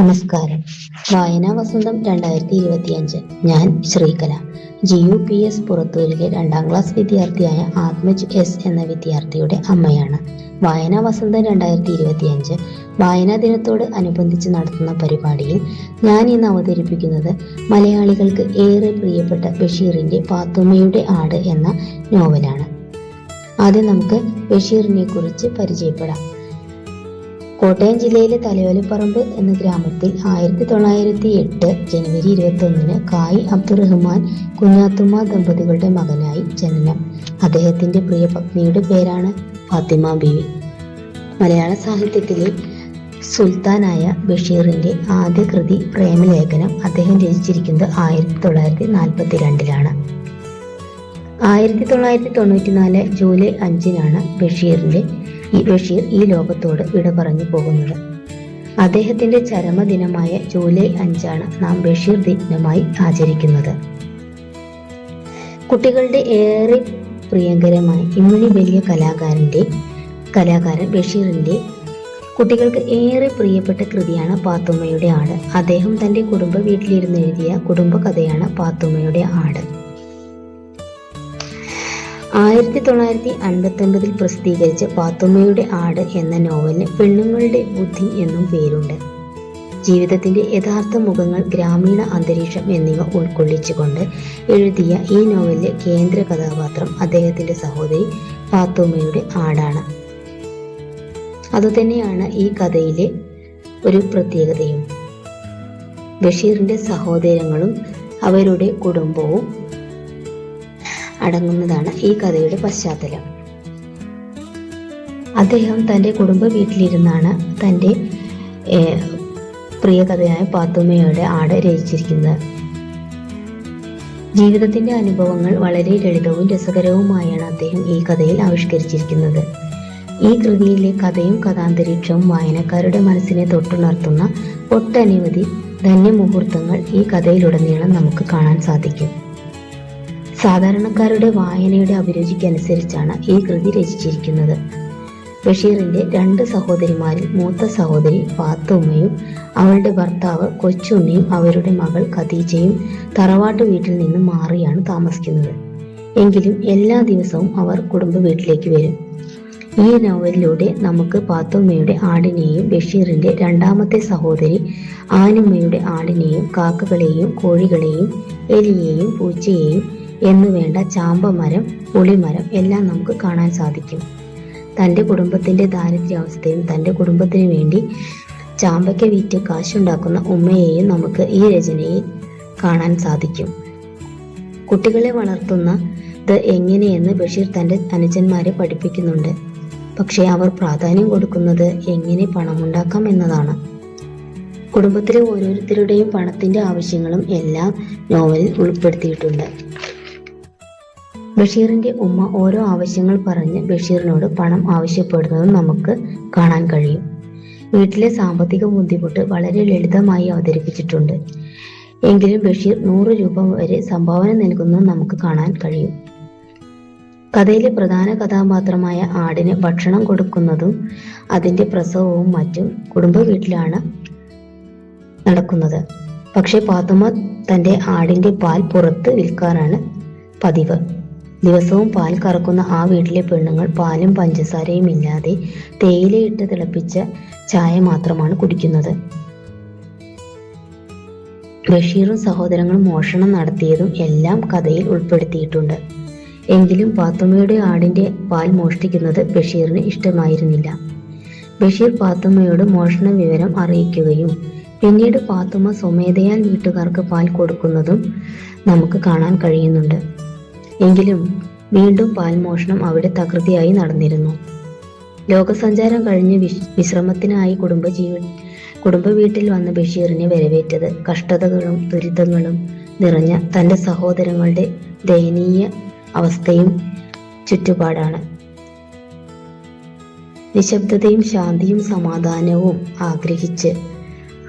നമസ്കാരം. വായനാ വസന്തം രണ്ടായിരത്തി ഇരുപത്തിയഞ്ച് ഞാൻ Sreekala. G U P S പുറത്തൂരിലെ രണ്ടാം ക്ലാസ് വിദ്യാർത്ഥിയായ ആത്മജ് എസ് എന്ന വിദ്യാർത്ഥിയുടെ അമ്മയാണ്. വായനാ വസന്തം രണ്ടായിരത്തി ഇരുപത്തിയഞ്ച് വായനാ ദിനത്തോട് അനുബന്ധിച്ച് നടത്തുന്ന പരിപാടിയിൽ ഞാൻ ഇന്ന് അവതരിപ്പിക്കുന്നത് മലയാളികൾക്ക് ഏറെ പ്രിയപ്പെട്ട ബഷീറിന്റെ പാത്തുമ്മയുടെ ആട് എന്ന നോവലാണ്. ആദ്യം നമുക്ക് ബഷീറിനെ കുറിച്ച് പരിചയപ്പെടാം. കോട്ടയം ജില്ലയിലെ തലയോലപ്പറമ്പ് എന്ന ഗ്രാമത്തിൽ ആയിരത്തി തൊള്ളായിരത്തി എട്ട് ജനുവരി ഇരുപത്തി ഒന്നിന് കായ് അബ്ദുറഹ്മാൻ കുഞ്ഞാത്തുമ്മ ദമ്പതികളുടെ മകനായി ജനനം. അദ്ദേഹത്തിന്റെ പ്രിയ പത്നിയുടെ പേരാണ് ഫാത്തിമ ബീവി. മലയാള സാഹിത്യത്തിലെ സുൽത്താനായ ബഷീറിന്റെ ആദ്യ കൃതി പ്രേമലേഖനം അദ്ദേഹം രചിച്ചിരിക്കുന്നത് ആയിരത്തി തൊള്ളായിരത്തി നാൽപ്പത്തി രണ്ടിലാണ് ആയിരത്തി തൊള്ളായിരത്തി തൊണ്ണൂറ്റി നാല് ജൂലൈ അഞ്ചിനാണ് ബഷീറിന്റെ ബഷീർ ഈ ലോകത്തോട് വിട പറഞ്ഞു പോകുന്നത്. അദ്ദേഹത്തിന്റെ ചരമദിനമായ ജൂലൈ അഞ്ചാണ് നാം ബഷീർ ദിനമായി ആചരിക്കുന്നത്. കുട്ടികളുടെ ഏറെ പ്രിയങ്കരമായ ഇമ്മണി വലിയ കലാകാരന്റെ കലാകാരൻ ബഷീറിന്റെ കുട്ടികൾക്ക് ഏറെ പ്രിയപ്പെട്ട കൃതിയാണ് പാത്തുമ്മയുടെ ആട്. അദ്ദേഹം തന്റെ കുടുംബ വീട്ടിലിരുന്ന് എഴുതിയ കുടുംബ കഥയാണ് പാത്തുമ്മയുടെ ആട്. ആയിരത്തി തൊള്ളായിരത്തി അൻപത്തി ഒൻപതിൽ പ്രസിദ്ധീകരിച്ച പാത്തുമ്മയുടെ ആട് എന്ന നോവലിന് പെണ്ണുങ്ങളുടെ ബുദ്ധി എന്നും പേരുണ്ട്. ജീവിതത്തിന്റെ യഥാർത്ഥ മുഖങ്ങൾ ഗ്രാമീണ അന്തരീക്ഷം എന്നിവ ഉൾക്കൊള്ളിച്ചുകൊണ്ട് എഴുതിയ ഈ നോവലിലെ കേന്ദ്ര കഥാപാത്രം അദ്ദേഹത്തിന്റെ സഹോദരി പാത്തുമ്മയുടെ ആടാണ്. അതുതന്നെയാണ് ഈ കഥയിലെ ഒരു പ്രത്യേകതയും. ബഷീറിന്റെ സഹോദരങ്ങളും അവരുടെ കുടുംബവും അടങ്ങുന്നതാണ് ഈ കഥയുടെ പശ്ചാത്തലം. അദ്ദേഹം തന്റെ കുടുംബ വീട്ടിലിരുന്നാണ് തന്റെ പ്രിയ കഥയായ പാത്തുമ്മയുടെ ആട് രചിച്ചിരിക്കുന്നത്. ജീവിതത്തിന്റെ അനുഭവങ്ങൾ വളരെ ലളിതവും രസകരവുമായാണ് അദ്ദേഹം ഈ കഥയിൽ ആവിഷ്കരിച്ചിരിക്കുന്നത്. ഈ കൃതിയിലെ കഥയും കഥാന്തരീക്ഷവും വായനക്കാരുടെ മനസ്സിനെ തൊട്ടുണർത്തുന്ന ഒട്ടനവധി ധന്യമുഹൂർത്തങ്ങൾ ഈ കഥയിലുടനീളം നമുക്ക് കാണാൻ സാധിക്കും. സാധാരണക്കാരുടെ വായനയുടെ അഭിരുചിക്കനുസരിച്ചാണ് ഈ കൃതി രചിച്ചിരിക്കുന്നത്. ബഷീറിന്റെ രണ്ട് സഹോദരിമാരിൽ മൂത്ത സഹോദരി പാത്തുമ്മയും അവളുടെ ഭർത്താവ് കൊച്ചുണ്ണിയും അവരുടെ മകൾ ഖദീജയും തറവാട്ട് വീട്ടിൽ നിന്ന് മാറിയാണ് താമസിക്കുന്നത്. എങ്കിലും എല്ലാ ദിവസവും അവർ കുടുംബ വീട്ടിലേക്ക് വരും. ഈ നോവലിലൂടെ നമുക്ക് പാത്തുമ്മയുടെ ആടിനെയും ബഷീറിന്റെ രണ്ടാമത്തെ സഹോദരി ആനുമ്മയുടെ ആടിനെയും കാക്കകളെയും കോഴികളെയും എലിയെയും പൂച്ചയെയും എന്നുവേണ്ട ചാമ്പമരം പുളിമരം എല്ലാം നമുക്ക് കാണാൻ സാധിക്കും. തന്റെ കുടുംബത്തിന്റെ ദാരിദ്ര്യാവസ്ഥയും തന്റെ കുടുംബത്തിന് വേണ്ടി ചാമ്പയ്ക്ക വീറ്റ് കാശുണ്ടാക്കുന്ന ഉമ്മയെയും നമുക്ക് ഈ രചനയിൽ കാണാൻ സാധിക്കും. കുട്ടികളെ വളർത്തുന്ന വളർത്തുന്നത് എങ്ങനെയെന്ന് ബഷീർ തന്റെ അനുജന്മാരെ പഠിപ്പിക്കുന്നുണ്ട്. പക്ഷേ അവർ പ്രാധാന്യം കൊടുക്കുന്നത് എങ്ങനെ പണമുണ്ടാക്കാം എന്നതാണ്. കുടുംബത്തിലെ ഓരോരുത്തരുടെയും പണത്തിന്റെ ആവശ്യങ്ങളും എല്ലാം നോവലിൽ ഉൾപ്പെടുത്തിയിട്ടുണ്ട്. ബഷീറിന്റെ ഉമ്മ ഓരോ ആവശ്യങ്ങൾ പറഞ്ഞ് ബഷീറിനോട് പണം ആവശ്യപ്പെടുന്നതും നമുക്ക് കാണാൻ കഴിയും. വീട്ടിലെ സാമ്പത്തിക ബുദ്ധിമുട്ട് വളരെ ലളിതമായി അവതരിപ്പിച്ചിട്ടുണ്ട്. എങ്കിലും ബഷീർ നൂറ് രൂപ വരെ സംഭാവന നൽകുന്നതും നമുക്ക് കാണാൻ കഴിയും. കഥയിലെ പ്രധാന കഥാപാത്രമായ ആടിന് ഭക്ഷണം കൊടുക്കുന്നതും അതിന്റെ പ്രസവവും മറ്റും കുടുംബ വീട്ടിലാണ് നടക്കുന്നത്. പക്ഷേ പാത്തുമ്മ തന്റെ ആടിന്റെ പാൽ പുറത്ത് വിൽക്കാറാണ് പതിവ്. ദിവസവും പാൽ കറക്കുന്ന ആ വീട്ടിലെ പെണ്ണുങ്ങൾ പാലും പഞ്ചസാരയും ഇല്ലാതെ തേയിലയിട്ട് തിളപ്പിച്ച ചായ മാത്രമാണ് കുടിക്കുന്നത്. ബഷീറും സഹോദരങ്ങളും മോഷണം നടത്തിയതും എല്ലാം കഥയിൽ ഉൾപ്പെടുത്തിയിട്ടുണ്ട്. എങ്കിലും പാത്തുമ്മയുടെ ആടിന്റെ പാൽ മോഷ്ടിക്കുന്നത് ബഷീറിന് ഇഷ്ടമായിരുന്നില്ല. ബഷീർ പാത്തുമ്മയോട് മോഷണ വിവരം അറിയിക്കുകയും പിന്നീട് പാത്തുമ്മ സ്വമേധയാൽ വീട്ടുകാർക്ക് പാൽ കൊടുക്കുന്നതും നമുക്ക് കാണാൻ കഴിയുന്നുണ്ട്. എങ്കിലും വീണ്ടും പാൽമോഷണം അവിടെ തകൃതിയായി നടന്നിരുന്നു. ലോകസഞ്ചാരം കഴിഞ്ഞ് വിശ് വിശ്രമത്തിനായി കുടുംബജീവ കുടുംബ വീട്ടിൽ വന്ന ബഷീറിനെ വരവേറ്റത് കഷ്ടതകളും ദുരിതങ്ങളും നിറഞ്ഞ തന്റെ സഹോദരങ്ങളുടെ ദയനീയ അവസ്ഥയും ചുറ്റുപാടാണ്. നിശബ്ദതയും ശാന്തിയും സമാധാനവും ആഗ്രഹിച്ച്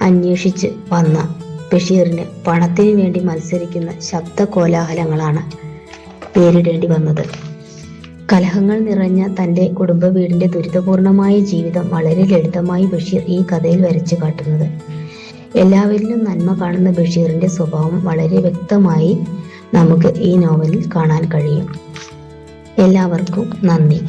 അന്വേഷിച്ച് വന്ന ബഷീറിന് പണത്തിനു വേണ്ടി മത്സരിക്കുന്ന ശബ്ദ കോലാഹലങ്ങളാണ് നേരിടേണ്ടി വന്നത്. കലഹങ്ങൾ നിറഞ്ഞ തന്റെ കുടുംബ വീടിന്റെ ദുരിതപൂർണമായ ജീവിതം വളരെ ലളിതമായി ബഷീർ ഈ കഥയിൽ വരച്ചു കാട്ടുന്നത്. എല്ലാവരിലും നന്മ കാണുന്ന ബഷീറിന്റെ സ്വഭാവം വളരെ വ്യക്തമായി നമുക്ക് ഈ നോവലിൽ കാണാൻ കഴിയും. എല്ലാവർക്കും നന്ദി.